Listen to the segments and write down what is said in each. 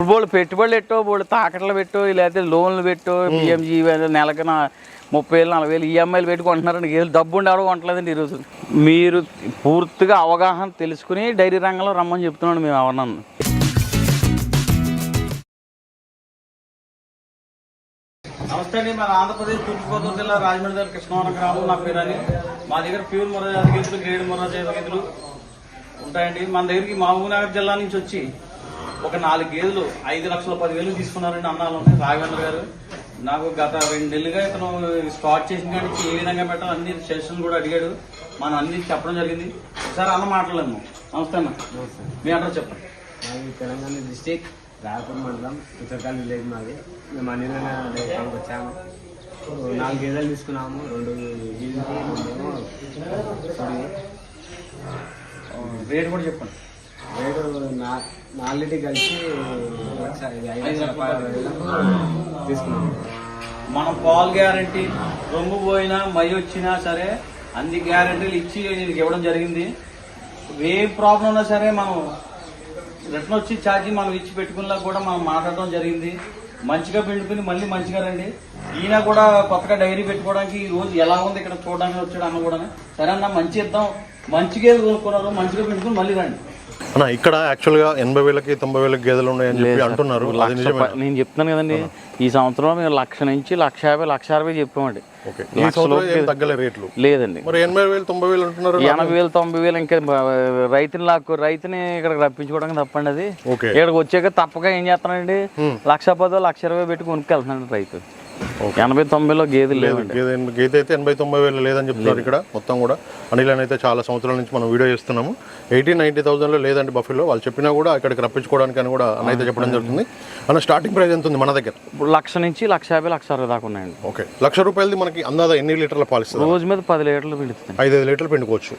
వాళ్ళు పెట్టుబడులు పెట్టో వాళ్ళు తాకట్లు పెట్టో లేకపోతే లోన్లు పెట్టో పిఎంజీ నెలకి నా ముప్పై వేలు నలభై వేలు ఈఎంఐలు పెట్టి కొంటున్నారండి ఏదో డబ్బు ఉండి ఎవడో కొంటలేదండి ఈరోజు. మీరు పూర్తిగా అవగాహన తెలుసుకుని డైరీ రంగంలో రమ్మని చెప్తున్నాడు మేము ఎవరన్నా నమస్తే అండి మన ఆంధ్రప్రదేశ్ తూర్పుగోదావరి జిల్లా రాజమండ్రి దగ్గర కృష్ణవరం గ్రామం నా పేరు అని మా దగ్గర ప్యూర్ మొర్ర జాతి గీతలు గ్రేడ్ మొర్ర జాతి గీతలు ఉంటాయండి. మన దగ్గరికి మహబూబ్నగర్ జిల్లా నుంచి వచ్చి ఒక నాలుగు గేదెలు ఐదు లక్షల పదివేలు తీసుకున్నారండి అన్నాలు. రాఘవేంద్ర గారు నాకు గత రెండు నెలలుగా ఇతను స్టార్ట్ చేసిన కానీ ఏ విధంగా పెట్టాలి అన్ని సెషన్ కూడా అడిగాడు. మనం అన్ని చెప్పడం జరిగింది. ఒకసారి అన్న మాట్లాడలేము. నమస్తే అన్న. మీ అడ్రస్ చెప్పండి. మాది తెలంగాణ డిస్టిక్ రాయపూర్ మండలం ఉత్తరకాల్ విలేజ్ మాది. మేము అన్ని డైరీకి వచ్చాము. నాలుగు గేదెలు తీసుకున్నాము. రెండు గీదలు. రేట్ కూడా చెప్పండి. రేటు నా ఆల్రెడీ కలిసి తీసుకున్నాం. మనం పాల్ గ్యారంటీ రొమ్ము పోయినా మై వచ్చినా సరే అన్ని గ్యారంటీలు ఇచ్చి దీనికి ఇవ్వడం జరిగింది. ఏ ప్రాబ్లం ఉన్నా సరే మనం రిటర్న్ వచ్చి ఛార్జీ మనం ఇచ్చి పెట్టుకున్నా కూడా మనం మాట్లాడడం జరిగింది. మంచిగా పిండుకుని మళ్ళీ మంచిగా రండి. ఈయన కూడా కొత్తగా డైరీ పెట్టుకోవడానికి ఈ రోజు ఎలా ఉంది ఇక్కడ చూడడానికి వచ్చాడు అన్న కూడా సరే అన్న మంచి ఇద్దాం. మంచిగా కొనుక్కున్నారు మంచిగా పిండుకుని మళ్ళీ రండి. అన్న ఇక్కడ యాక్చువల్గా ఎనభై వేలకి తొంభై వేలకి గేదెలు ఉన్నాయని చెప్పి అంటున్నారు. నేను చెప్తున్నాను కదండి ఈ సంవత్సరం మేము లక్ష నుంచి లక్ష యాభై లక్ష అరవై చెప్పామండి. తగ్గలే రేట్లు? లేదండి. మరి ఎనభై వేలు తొంభై వేలు అంటున్నారు ఎనభై వేలు తొంభై వేలు ఇంకా రైతుని లాక్కు రైతుని ఇక్కడికి రప్పించుకోవడానికి తప్పండి అది. ఇక్కడికి వచ్చాక తప్పక ఏం చేస్తానండి లక్ష పదో లక్ష ఇరవై పెట్టి కొనుక్కెళ్తున్నాడు రైతు. ఎనభై తొంభైలో గేదెలు లేవండి. గేదె గీత అయితే ఎనభై తొంభై వేలు లేదని చెప్తున్నారు ఇక్కడ మొత్తం కూడా. అనిల్ అని అయితే చాలా సంవత్సరాల నుంచి మనం వీడియో చేస్తున్నాము. ఎయిటీ నైన్టీ థౌసండ్లో లేదండి బఫీలో. వాళ్ళు చెప్పినా కూడా ఇక్కడికి రప్పించుకోవడానికి అని కూడా అన్న అయితే చెప్పడం జరుగుతుంది. అన్న స్టార్టింగ్ ప్రైస్ ఎంత ఉంది మన దగ్గర? ఇప్పుడు లక్ష నుంచి లక్ష యాభై లక్ష అరవై దాకా ఉన్నాయండి. ఓకే. లక్ష రూపాయలది మనకి అందాదా ఎన్ని లీటర్ల పాలిస్తుంది రోజు మీద పది లీటర్లు పిండుతుంది. ఐదు ఐదు లీటర్లు పిండుకోవచ్చు.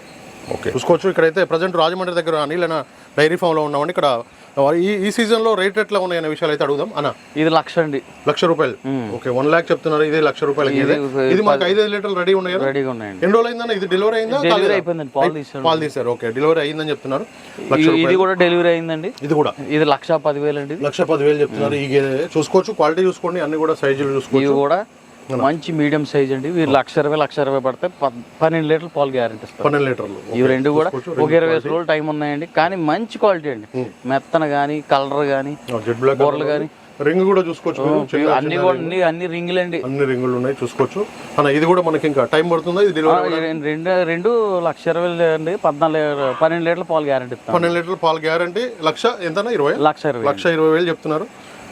ఓకే చూసుకోవచ్చు. ఇక్కడైతే ప్రజెంట్ రాజమండ్రి దగ్గర అనిల్ అన్న డైరీ ఫామ్లో ఉన్నామండి. ఇక్కడ ఈ ఈ సీజన్లో రేట్ ఎట్లా ఉన్నాయనే విషయాలు అయితే అడుగుదాం. అన్న. ఇది లక్ష అండి. లక్ష రూపాయలు. ఓకే వన్ లాక్ చెప్తున్నారు. ఇది లక్ష రూపాయలకి ఇది మాకు ఐదు ఐదు లీటర్లు రెడీ ఉన్నాయి? కదా రెడీగా ఉన్నాయండి. ఎన్ని రోజులు అయిందన్న? ఇది డెలివరీ అయిందా? డెలివరీ? అయిపోయిందండి. పాలు తీసాడు పాలు తీశారు ఓకే డెలివరీ అయిందని చెప్తున్నారు. ఇది- కూడా డెలివరీ అయిందండి. ఇది కూడా. ఇది లక్ష పదివేలు అండి. లక్ష పదివేలు చెప్తున్నారు. ఈ చూసుకోవచ్చు. క్వాలిటీ చూసుకోండి. అన్ని కూడా సైజులు చూసుకోవచ్చు. కూడా మంచి మీడియం సైజ్ అండి. ఇవి లక్ష ఇరవై లక్ష ఇరవై పడితే పన్నెండు లీటర్లు పాలు గ్యారెంటీ ఇస్తారు. పన్నెండు లీటర్లు. ఇవి రెండు కూడా ఒక ఇరవై రోజులు టైం ఉన్నాయండి. కానీ మంచి క్వాలిటీ అండి. మెత్తన కానీ కలర్ కానీ జెడ్ బ్లాక్ బోర్లు కానీ రింగ్ కూడా చూసుకోవచ్చు అన్ని కూడా అన్ని అన్ని రింగులండి. అన్ని రింగులు ఉన్నాయి చూసుకోవచ్చు. అన్న ఇది కూడా మనకి ఇంకా టైం పడుతుందా? ఇది రెండు రెండు లక్ష ఇరవై అండి. పద్నాలుగు పన్నెండు లీటర్ల పాలు గ్యారెంటీ పన్నెండు లీటర్ల పాలు గ్యారంటీ. లక్ష ఎంతనా? ఇరవై? లక్ష ఇరవై లక్ష ఇరవై వేలు చెప్తున్నారు.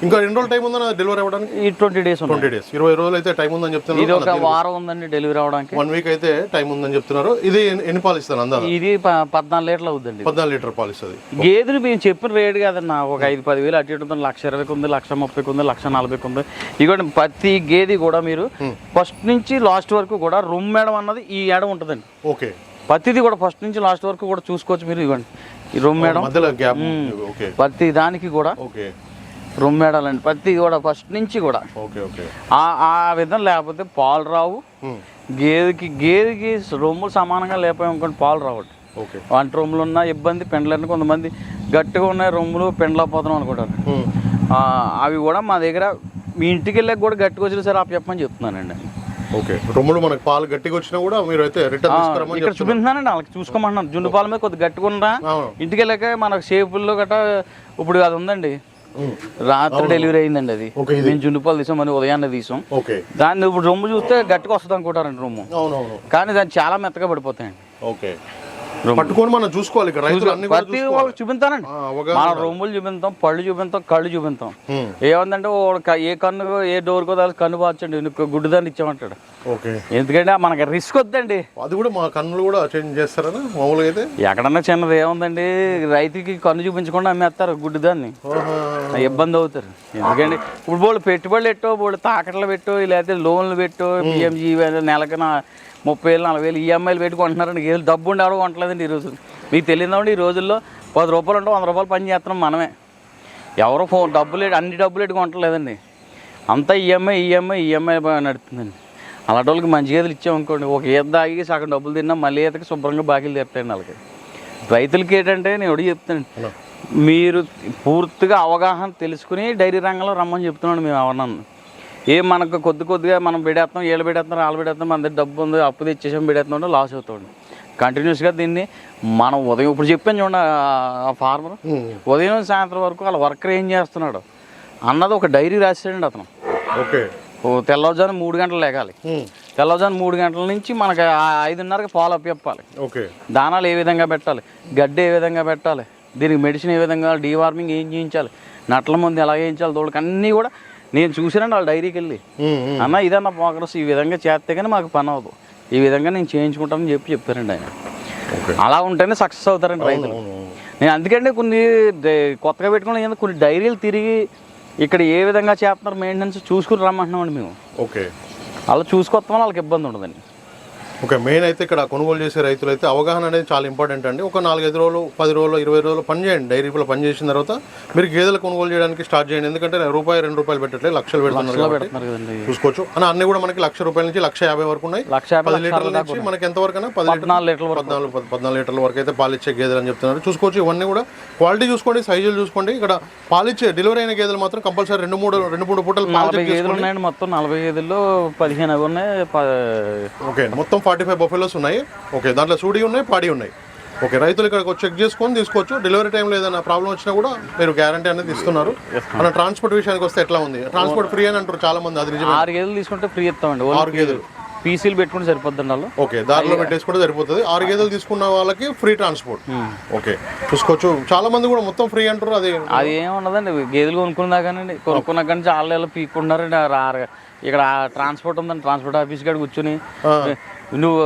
ఇంకా రెండు రోజులు టైం ఉందన్న డెలివరీ అవ్వడానికి? ఈ ట్వంటీ డేస్ ట్వంటీ డేస్ ఇరవై రోజులు అయితే టైం ఉందని ఇది చెప్తున్నారు ఒక వారం ఉందండి డెలివరీ అవడానికి వన్ వీక్ అయితే టైం ఉందని చెప్తున్నారు. ఇది ఎన్ని- పాలు ఇస్తాను అందా? ఇది పద్నాలుగు లీటర్లు అవుద్దండి. పద్నాలుగు లీటర్ పాలు ఇస్తుంది. గేదెలు మేము చెప్పిన రేటు కదన్నా ఒక ఐదు పదివేలు అటు ఇటు లక్ష ఇరవైకి ఉంది లక్ష ముప్పైకి ఉంది లక్ష నలభైకి ఉంది. ఇదిగోండి ప్రతి గేది కూడా మీరు ఫస్ట్ నుంచి లాస్ట్ వరకు కూడా రూమ్ మేడం అన్నది ఈ ఏడ ఉంటుందండి. ఓకే ప్రతిది కూడా ఫస్ట్ నుంచి లాస్ట్ వరకు కూడా చూసుకోవచ్చు మీరు ఇవ్వండి ఈ రూమ్ మేడం. ఓకే ప్రతి దానికి కూడా రూమ్ మేడాలండి. ప్రతి కూడా ఫస్ట్ నుంచి కూడా ఓకే ఓకే. ఆ ఆ విధం లేకపోతే పాలు రావు. గేదెకి గేదెకి రొమ్ములు సమానంగా లేకపోయి అనుకోండి పాలు ఓకే. వంట రొమ్ములు ఉన్న ఇబ్బంది పెండ్లని కొంతమంది గట్టిగా ఉన్నాయి రొమ్ములు పెండ్లపోతున్నాం అనుకుంటారు. అవి కూడా మా దగ్గర మీ ఇంటికి వెళ్ళాక కూడా గట్టిగా వచ్చిన సరే ఆపు చెప్పమని చెప్తున్నానండి. ఓకే. రొమ్ములు మనకి పాలు గట్టిగా వచ్చినా కూడా మీరు అయితే రిటర్న్ ఇక్కడ చూపించానండి వాళ్ళకి చూసుకోమంటున్నాను. జుండు పాల మీద కొద్దిగా గట్టిగా ఉన్నా ఇంటికి వెళ్ళాక మనకు షేపుల్లో గట్రా ఇప్పుడు అది ఉందండి. రాత్రి డెలివరీ అయిందండి అది. మేము జుండు పాలు తీసాం మనం ఉదయాన్నే తీసాం. దాన్ని ఇప్పుడు రొమ్ము చూస్తే గట్టిగా వస్తుంది అనుకుంటారండి రొమ్ము కానీ దాన్ని చాలా మెత్తగా పడిపోతాయండి. ఓకే. పట్టుకొని మనం చూసుకోవాలి ఇక్కడ రైతులు అన్ని ప్రతి వాళ్ళకి చూపించానండి మన రొమ్ములు చూపిస్తాం పళ్ళు చూపిస్తాం కళ్ళు చూపిస్తాం. ఏముందంటే ఏ కన్ను ఏ డోర్కో దాని కన్ను నువ్వు గుడ్డు దాన్ని ఇచ్చామంటాడు. ఎందుకంటే మనకి రిస్క్ వద్దండి. అది కూడా మా కన్నులు కూడా చేంజ్ చేస్తారనా? మామూలుగా అయితే? ఎక్కడన్నా చిన్నది ఏముందండి? రైతుకి కన్ను చూపించకుండా అమ్మేస్తారు గుడ్డు దాన్ని. ఇబ్బంది అవుతారు. ఎందుకంటే ఇప్పుడు వాళ్ళు పెట్టుబడులు పెట్టో వాళ్ళు తాకట్లు పెట్టో లేకపోతే లోన్లు పెట్టో పిఎంజీ నెలకి నా ముప్పై వేలు నలభై వేలు ఈఎంఐలు పెట్టి కొంటున్నారండి ఏదో డబ్బు ఉండి ఎవడో కొంటలేదండి ఈ రోజు. మీకు తెలియదండి ఈ రోజుల్లో పది రూపాయలు ఉంటే వంద రూపాయలు పని చేస్తున్నాం మనమే. ఎవరో ఫోన్ డబ్బులు అన్ని డబ్బులు పెట్టి కొంటలేదండి అంతా ఈఎంఐ ఈఎంఐ ఈఎంఐ నడుతుందండి అలాంటి వాళ్ళకి మంచి గేదెలు ఇచ్చామనుకోండి ఒక ఈత తాగి సగం డబ్బులు తిన్నా మళ్ళీ ఈతకి శుభ్రంగా బాకీలు తెస్తాయండి వాళ్ళకి. రైతులకి ఏంటంటే నేను ఒకటి చెప్తాను మీరు పూర్తిగా అవగాహన తెలుసుకుని డైరీ రంగంలో రమ్మని చెప్తున్నాడు మేము ఎవరన్నా ఏం మనకు కొద్ది కొద్దిగా మనం పెడేస్తాం ఏళ్ళు పెడేస్తాం రాళ్ళు పెడేస్తాం మన దగ్గర డబ్బు ఉంది అప్పు తెచ్చేసాం పెడేస్తాం అంటే లాస్ అవుతాడు. కంటిన్యూస్గా దీన్ని మనం ఉదయం ఇప్పుడు చెప్పాను చూడండి ఆ- ఫార్మర్ ఉదయం సాయంత్రం వరకు వాళ్ళ వర్కర్ ఏం చేస్తున్నాడు? అన్నది ఒక డైరీ రాసాడండి అతను. ఓకే. ఓ తెల్లవారుజాము మూడు గంటలు లేగాలి. ఉమ్, తెల్లవారుజాము మూడు గంటల నుంచి మనకి ఐదున్నరకి ఫాలో అప్ చెప్పాలి. ఓకే. దానాలు ఏ విధంగా పెట్టాలి? గడ్డి ఏ విధంగా పెట్టాలి? దీనికి మెడిసిన్ ఏ విధంగా డీవార్మింగ్ ఏం చేయించాలి? నట్ల మంది ఎలా చేయించాలి దోళ్ళకి అన్నీ కూడా నేను చూసానండి వాళ్ళ డైరీకి వెళ్ళి. అన్న ఇదన్న ప్రోగ్రెస్ ఈ విధంగా చేస్తే కానీ మాకు పని అవ్వదు. ఈ విధంగా నేను చేయించుకుంటానని చెప్పి చెప్పారండి ఆయన. అలా ఉంటేనే సక్సెస్ అవుతారండి రైతులు. నేను అందుకంటే కొన్ని కొత్తగా పెట్టుకుని ఏందో కొన్ని డైరీలు తిరిగి ఇక్కడ ఏ విధంగా చేస్తున్నారు మెయింటెనెన్స్ చూసుకుని రమ్మంటున్నామండి మేము. ఓకే. అలా చూసుకొస్తామని వాళ్ళకి ఇబ్బంది ఉండదండి. ఓకే మెయిన్ అయితే ఇక్కడ కొనుగోలు చేసే రైతులు అయితే అవగాహన అనేది చాలా ఇంపార్టెంట్ అండి. ఒక నాలుగైదు రోజులు పది రోజులు ఇరవై రోజులు పని చేయండి. డైరీలో పని చేసిన తర్వాత మీరు గేదెలు కొనుగోలు చేయడానికి స్టార్ట్ చేయండి. ఎందుకంటే రూపాయి రెండు రూపాయలు పెట్టట్లేదు లక్షలు పెడుతున్నారు చూసుకోవచ్చు. అని అన్ని కూడా మనకి లక్ష రూపాయల నుంచి లక్ష యాభై వరకు ఉన్నాయి. పది లీటర్ల నుంచి మనకి ఎంత వరకు పది లీటర్లు పద్నాలుగు పద్నాలుగు పద్- పద్నాలుగు లీటర్ల వరకు అయితే పాలిచ్చే గేదెలు అని చెప్తున్నారు. చూసుకోవచ్చు ఇవన్నీ కూడా క్వాలిటీ చూసుకోండి సైజులు చూసుకోండి. ఇక్కడ పాలిచ్చే డెలివరీ అయిన గేదెలు మాత్రం కంపల్సరీ రెండు మూడు రెండు మూడు పూటలు గేదెలు ఉన్నాయండి మొత్తం. నలభై గేదెల్లో పదిహేను ఉన్నాయి ఓకే మొత్తం ఫార్టీ ఫైవ్ బఫెలోస్ ఉన్నాయి. ఓకే దాంట్లో సూడి ఉన్నాయి పాడి ఉన్నాయి. ఓకే రైతులు ఇక్కడికి వచ్చి చెక్ చేసుకొని తీసుకోవచ్చు. డెలివరీ టైంలో ఏదైనా ప్రాబ్లం వచ్చినా కూడా మీరు గ్యారంటీ అనేది ఇస్తున్నారు. మన ట్రాన్స్పోర్ట్ విషయానికి వస్తే ఎట్లా ఉంది? ట్రాన్స్పోర్ట్ ఫ్రీ అని అంటారు చాలా మంది అది ఆరు గేదెలు తీసుకుంటే ఫ్రీ ఇస్తామండి ఆరు గేదెలు. పీసీలు పెట్టుకుంటే సరిపోద్దండి వాళ్ళు. ఓకే దారిలో పెట్టేసుకుంటే సరిపోతుంది. ఆరు గేదెలు తీసుకున్న వాళ్ళకి ఫ్రీ ట్రాన్స్పోర్ట్. ఓకే చూసుకోవచ్చు. చాలా మంది కూడా మొత్తం ఫ్రీ అంటారు అది అది ఏమి ఉండదండి గేదెలు కొనుక్కున్నా కానీ కొనుక్కున్నా కానీ చాలా ఇలా రా- ఇక్కడ ట్రాన్స్పోర్ట్ ఉందండి ట్రాన్స్పోర్ట్ ఆఫీస్ కాడ కూర్చుని. నువ్వు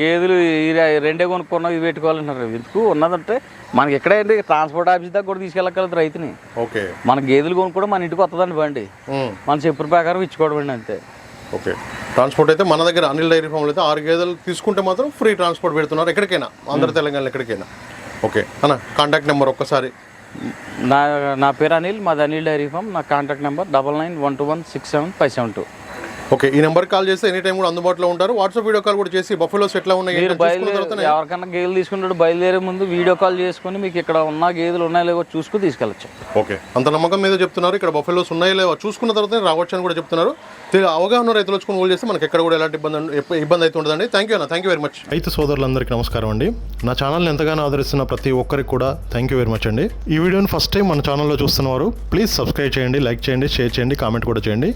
గేదెలు రెండే కొనుక్కున్నావు ఇవి పెట్టుకోవాలంటారు ఎందుకు? ఉన్నదంటే మనకి ఎక్కడే అండి ట్రాన్స్పోర్ట్ ఆఫీస్ దాకా కూడా తీసుకెళ్ళగలదు రైతుని. ఓకే. మన గేదెలు కొనుక్కోవడం మన ఇంటికి వస్తుందండి బండి. మన చెప్పిన ప్రకారం ఇచ్చుకోవడం అండి అంతే. ఓకే. ట్రాన్స్పోర్ట్ అయితే మన దగ్గర అనిల్ డైరీ ఫామ్లో అయితే ఆరు గేదెలు తీసుకుంటే మాత్రం ఫ్రీ ట్రాన్స్పోర్ట్ పెడుతున్నారు. ఎక్కడికైనా ఆంధ్ర తెలంగాణ ఎక్కడికైనా. ఓకే. అన్న కాంటాక్ట్ నెంబర్ ఒక్కసారి. నా నా పేరు అనిల్ మాది అనిల్ డైరీ ఫామ్. నా contact number double nine one two one six seven five seven two okay ఈ నెంబర్ కాల్ చేస్తే ఎనీ టైం కూడా అందుబాటులో ఉంటారు. వాట్సాప్ వీడియో కాల్ కూడా చేసి బఫెలోస్ ఎట్లా ఉన్నాయి ఎవరికన్నా గేదెలు తీసుకుంటాడు బయలుదేరే ముందు వీడియో కాల్ చేసుకుని మీకు ఇక్కడ ఉన్న గేదెలు ఉన్నాయో లేవో చూసుకుని తీసుకెళ్ళచ్చు. ఓకే అంత నమ్మకం మీద చెప్తున్నారు. ఇక్కడ బఫెలోస్ ఉన్నాయో లేవో చూసుకున్న తర్వాత రావచ్చు అని కూడా చెప్తున్నారు. అవగాహన రైతులు వచ్చి కొనుగోలు చేస్తే మనకి ఎక్కడ కూడా ఎలాంటి ఇబ్బంది ఇబ్బంది అయితే ఉండదండి. థ్యాంక్ యూ అన్న. థ్యాంక్ యూ వెరీ మచ్ రైతు సోదరులందరికీ నమస్కారం అండి. నా ఛానల్ని ఎంతగానో ఆదరిస్తున్న ప్రతి ఒక్కరికి కూడా థ్యాంక్ యూ వెరీ మచ్ అండి. ఈ వీడియోని ఫస్ట్ టైం మన ఛానల్లో చూస్తున్నవారు ప్లీజ్ సబ్స్క్రైబ్ చేయండి లైక్ చేయండి షేర్ చేయండి కామెంట్ కూడా చేయండి.